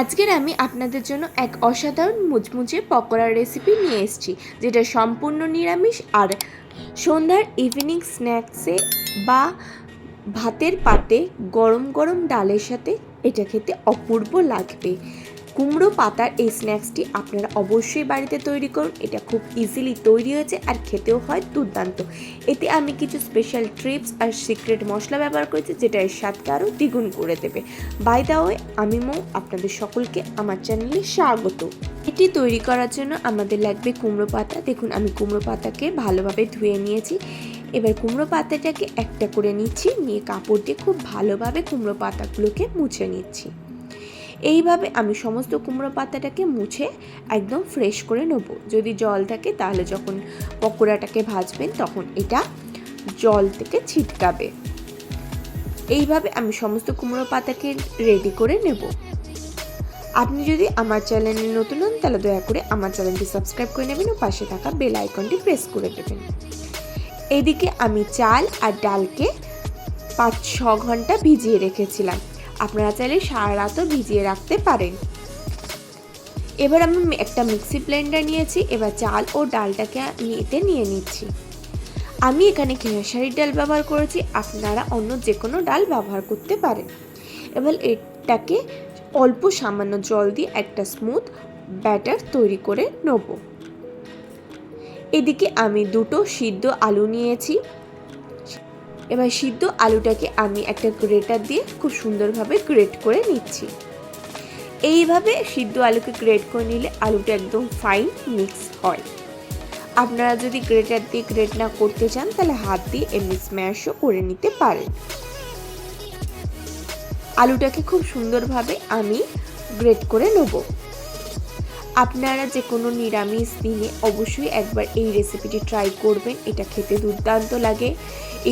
আজকের আমি আপনাদের জন্য এক অসাধারণ মুচমুচে পকোড়ার রেসিপি নিয়ে এসেছি, যেটা সম্পূর্ণ নিরামিষ আর সন্ধ্যার ইভিনিং স্ন্যাক্সে বা ভাতের পাতে গরম গরম ডালের সাথে এটা খেতে অপূর্ব লাগবে। কুমড়ো পাতার এই স্ন্যাক্সটি আপনারা অবশ্যই বাড়িতে তৈরি করুন। এটা খুব ইজিলি তৈরি হয়েছে আর খেতেও হয় দুর্দান্ত। এতে আমি কিছু স্পেশাল ট্রিপস আর সিক্রেট মশলা ব্যবহার করেছি যেটা এর স্বাদকে আরও দ্বিগুণ করে দেবে। বাই দা ওয়ে আমি মৌ, আপনাদের সকলকে আমার চ্যানেলে স্বাগত। এটি তৈরি করার জন্য আমাদের লাগবে কুমড়ো পাতা। দেখুন, আমি কুমড়ো পাতাকে ভালোভাবে ধুয়ে নিয়েছি। এবার কুমড়ো পাতাটাকে একটা করে নিচ্ছি, নিয়ে কাপড় দিয়ে খুব ভালোভাবে কুমড়ো পাতাগুলোকে মুছে নিচ্ছি। এইভাবে আমি সমস্ত কুমড়ো পাতাটাকে মুছে একদম ফ্রেশ করে নেব। যদি জল থাকে তাহলে যখন পকোড়াটাকে ভাজবেন তখন এটা জল থেকে ছিটকাবে। এইভাবে আমি সমস্ত কুমড়ো পাতাকে রেডি করে নেব। আপনি যদি আমার চ্যানেলে নতুন হন তাহলে দয়া করে আমার চ্যানেলটি সাবস্ক্রাইব করে নেবেন ও পাশে থাকা বেল আইকনটি প্রেস করে দেবেন। এদিকে আমি চাল আর ডালকে পাঁচ ছ ঘণ্টা ভিজিয়ে রেখেছিলাম। আপনারা চাইলে সারা রাতও ভিজিয়ে রাখতে পারেন। এবার আমি একটা মিক্সি ব্লেন্ডার নিয়েছি, এবার চাল ও ডালটাকে এতে নিয়ে নিচ্ছি। আমি এখানে খেসারির ডাল ব্যবহার করেছি, আপনারা অন্য যে কোনো ডাল ব্যবহার করতে পারেন। এবার এটাকে অল্প সামান্য জল দিয়ে একটা স্মুথ ব্যাটার তৈরি করে নেব। এদিকে আমি দুটো সিদ্ধ আলু নিয়েছি এবার সিদ্ধ আলুটাকে আমি একটা গ্রেটার দিয়ে খুব সুন্দরভাবে গ্রেট করে নিচ্ছি। এইভাবে সিদ্ধ আলুকে গ্রেট করে নিলে আলুটা একদম ফাইন মিক্স হয়। আপনারা যদি গ্রেটার দিয়ে গ্রেট না করতে চান, তাহলে হাত দিয়ে এমনি স্ম্যাশও করে নিতে পারেন। আলুটাকে খুব সুন্দরভাবে আমি গ্রেট করে নেব। আপনারা যে কোনো নিরামিষ দিনে অবশ্যই একবার এই রেসিপিটি ট্রাই করবেন। এটা খেতে দুর্দান্ত লাগে।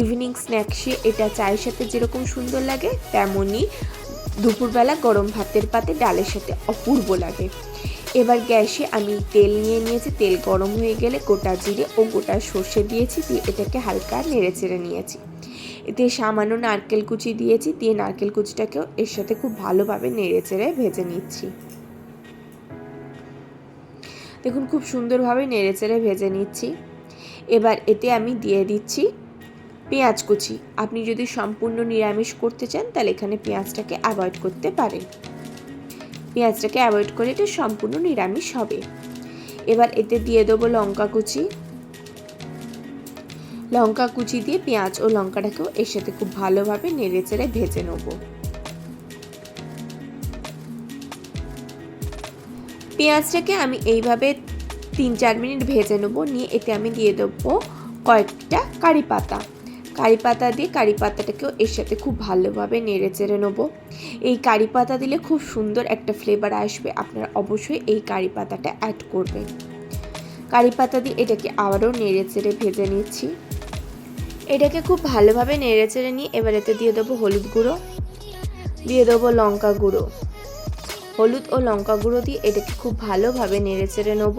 ইভিনিং স্ন্যাক্সে এটা চায়ের সাথে যেরকম সুন্দর লাগে, তেমনই দুপুরবেলা গরম ভাতের পাতে ডালের সাথে অপূর্ব লাগে। এবার গ্যাসে আমি তেল নিয়ে নিয়েছি। তেল গরম হয়ে গেলে গোটা জিরে ও গোটা সর্ষে দিয়েছি। দিয়ে এটাকে হালকা নেড়ে চেড়ে নিয়েছি। এতে সামান্য নারকেল কুচি দিয়েছি। দিয়ে নারকেল কুচিটাকেও এর সাথে খুব ভালোভাবে নেড়ে চেড়ে ভেজে নিচ্ছি। দেখুন, খুব সুন্দরভাবে নেড়ে চেড়ে ভেজে নিচ্ছি। এবার এতে আমি দিয়ে দিচ্ছি পেঁয়াজ কুচি। আপনি যদি সম্পূর্ণ নিরামিষ করতে চান, তাহলে এখানে পেঁয়াজটাকে অ্যাভয়েড করতে পারেন। পেঁয়াজটাকে অ্যাভয়েড করে এটা সম্পূর্ণ নিরামিষ হবে। এবার এতে দিয়ে দেবো লঙ্কা কুচি। লঙ্কা কুচি দিয়ে পেঁয়াজ ও লঙ্কাটাকেও এর সাথে খুব ভালোভাবে নেড়ে চেড়ে ভেজে নেব। পেঁয়াজটাকে আমি এইভাবে তিন চার মিনিট ভেজে নেব। নিয়ে এতে আমি দিয়ে দেবো কয়েকটা কারি পাতা। কারি পাতা দিয়ে কারি পাতাটাকেও এর সাথে খুব ভালোভাবে নেড়ে চেড়ে নেব। এই কারি পাতা দিলে খুব সুন্দর একটা ফ্লেভার আসবে। আপনারা অবশ্যই এই কারি পাতাটা অ্যাড করবেন। কারি পাতা দিয়ে এটাকে আবারও নেড়ে চেড়ে ভেজে নিচ্ছি। এটাকে খুব ভালোভাবে নেড়ে চেড়ে নিয়ে এবার এতে দিয়ে দেবো হলুদ গুঁড়ো, দিয়ে দেবো লঙ্কা গুঁড়ো। হলুদ ও লঙ্কা গুঁড়ো দিয়ে এটাকে খুব ভালোভাবে নেড়ে চেড়ে নেব।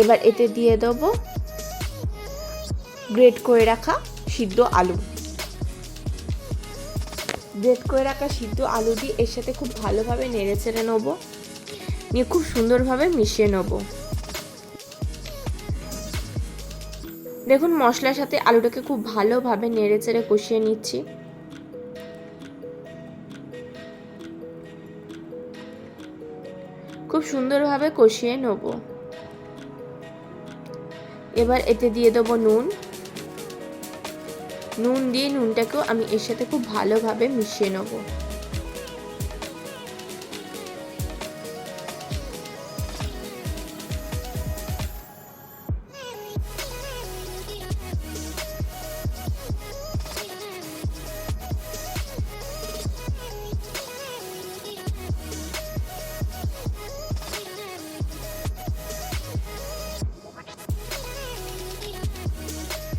এবার এতে দিয়ে দেবো গ্রেট করে রাখা সিদ্ধ আলু। গ্রেট করে রাখা সিদ্ধ আলু দিয়ে এর সাথে খুব ভালোভাবে নেড়ে চেড়ে নেব। নিয়ে খুব সুন্দরভাবে মিশিয়ে নেব। দেখুন, মশলার সাথে আলুটাকে খুব ভালোভাবে নেড়ে চেড়ে কষিয়ে নিচ্ছি। খুব সুন্দরভাবে কষিয়ে নেব। এবার এতে দিয়ে দেবো নুন। নুন দিয়ে নুনটাকেও আমি এর সাথে খুব ভালোভাবে মিশিয়ে নেব।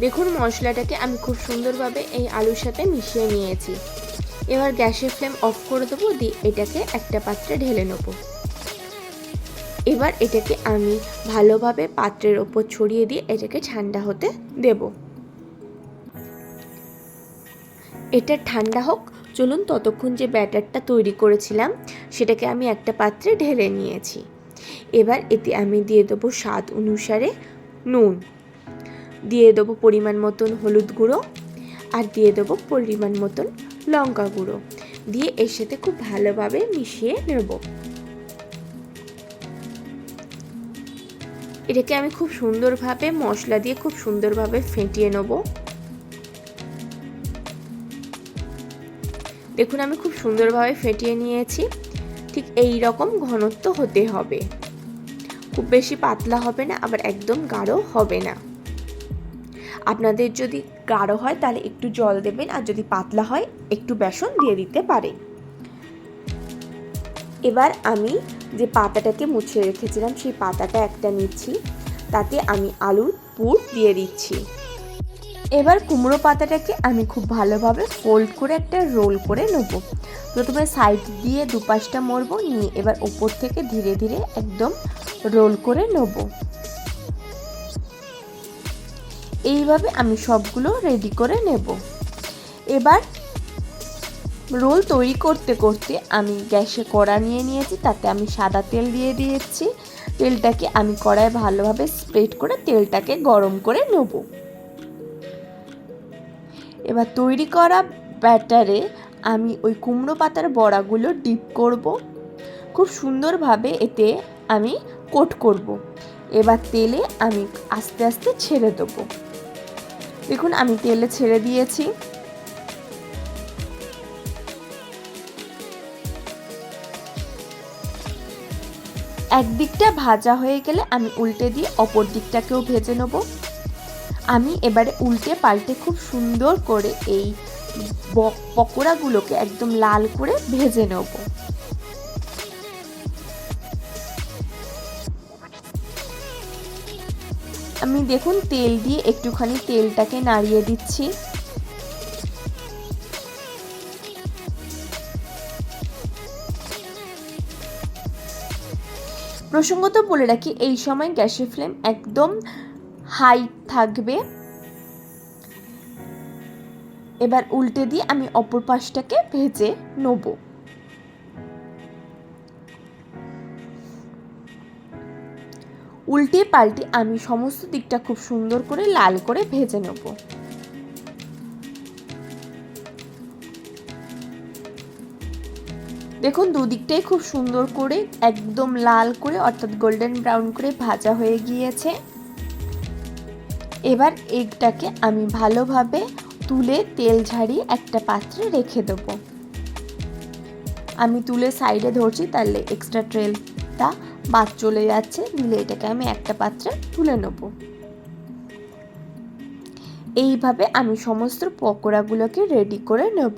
দেখুন মশলাটাকে আমি খুব সুন্দরভাবে এই আলুর সাথে মিশিয়ে নিয়েছি। এবার গ্যাসের ফ্লেম অফ করে দেবো, দিয়ে এটাকে একটা পাত্রে ঢেলে নেব। এবার এটাকে আমি ভালোভাবে পাত্রের ওপর ছড়িয়ে দিয়ে এটাকে ঠান্ডা হতে দেব। এটা ঠান্ডা হোক, চলুন ততক্ষণ যে ব্যাটারটা তৈরি করেছিলাম, সেটাকে আমি একটা পাত্রে ঢেলে নিয়েছি। এবার এতে আমি দিয়ে দেবো স্বাদ অনুসারে নুন। দিয়ে দেবো পরিমাণ মতন হলুদ গুঁড়ো আর দিয়ে দেবো পরিমাণ মতন লঙ্কা গুঁড়ো দিয়ে এর সাথে খুব ভালোভাবে মিশিয়ে নেব। এটাকে আমি খুব সুন্দরভাবে মশলা দিয়ে খুব সুন্দরভাবে ফেটিয়ে নেব। দেখুন, আমি খুব সুন্দরভাবে ফেটিয়ে নিয়েছি। ঠিক এই রকম ঘনত্ব হতে হবে। খুব বেশি পাতলা হবে না, আবার একদম গাঢ় হবে না। আপনাদের যদি গাঢ় হয়, তাহলে একটু জল দেবেন আর যদি পাতলা হয়, একটু বেসন দিয়ে দিতে পারেন এবার আমি যে পাতাটাকে মুছে রেখেছিলাম, সেই পাতাটা একটা নিচ্ছি। তাতে আমি আলুর পুর দিয়ে দিচ্ছি। এবার কুমড়ো পাতাটাকে আমি খুব ভালোভাবে ফোল্ড করে একটা রোল করে নেব। প্রথমে সাইড দিয়ে দুপাশটা মরবো, নিয়ে এবার ওপর থেকে ধীরে ধীরে একদম রোল করে নেব। এইভাবে আমি সবগুলো রেডি করে নেব। এবার রোল তৈরি করতে করতে আমি গ্যাসে কড়া নিয়ে নিয়েছি, তাতে আমি সাদা তেল দিয়ে দিয়েছি। তেলটাকে আমি কড়ায় ভালোভাবে স্প্রেড করে তেলটাকে গরম করে নেব। এবার তৈরি করা ব্যাটারে আমি ওই কুমড়ো পাতার বড়াগুলো ডিপ করব। খুব সুন্দরভাবে এতে আমি কোট করব। এবার তেলে আমি আস্তে আস্তে ছেড়ে দেবো। দেখুন, আমি তেলে ছেড়ে দিয়েছি। একদিকটা ভাজা হয়ে গেলে আমি উল্টে দিয়ে অপর দিকটাকেও ভেজে নেব। আমি এবারে উল্টে পাল্টে খুব সুন্দর করে এই পকোড়াগুলোকে একদম লাল করে ভেজে নেব। আমি দেখুন তেল দিয়ে একটুখানি তেলটাকে নাড়িয়ে দিচ্ছি। প্রসঙ্গত বলে রাখি, এই সময় গ্যাসের ফ্লেম একদম হাই থাকবে। এবার উল্টে দিয়ে আমি অপর পাশটাকে ভেজে নেব। উল্টে পাল্টে আমি সমস্ত দিকটা খুব সুন্দর করে লাল করে ভেজে নেব। দেখুন, দুদিকটাই খুব সুন্দর করে, একদম লাল করে, অর্থাৎ গোল্ডেন ব্রাউন করে ভাজা হয়ে গিয়েছে। এবার এগটাকে আমি ভালোভাবে তুলে তেল ঝাড়িয়ে একটা পাত্রে রেখে দেব। আমি তুলে সাইডে ধরছি, তাহলে এক্সট্রা ট্রেলটা বাদ চলে যাচ্ছে দিলে এটাকে আমি একটা পাত্রে তুলে নেব। এইভাবে আমি সমস্ত পকোড়াগুলোকে রেডি করে নেব।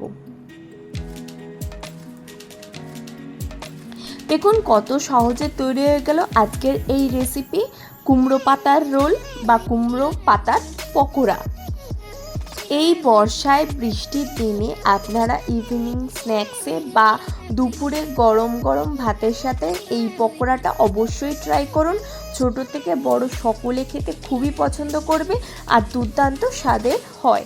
দেখুন কত সহজে তৈরি হয়ে গেল আজকের এই রেসিপি কুমড়ো পাতার রোল বা কুমড়ো পাতার পকোড়া। এই বর্ষায় বৃষ্টির দিনে আপনারা ইভিনিং স্ন্যাক্সে বা দুপুরে গরম গরম ভাতের সাথে এই পকোড়াটা অবশ্যই ট্রাই করুন। ছোট থেকে বড় সকলে খেতে খুবই পছন্দ করবে আর দুর্দান্ত স্বাদের হয়।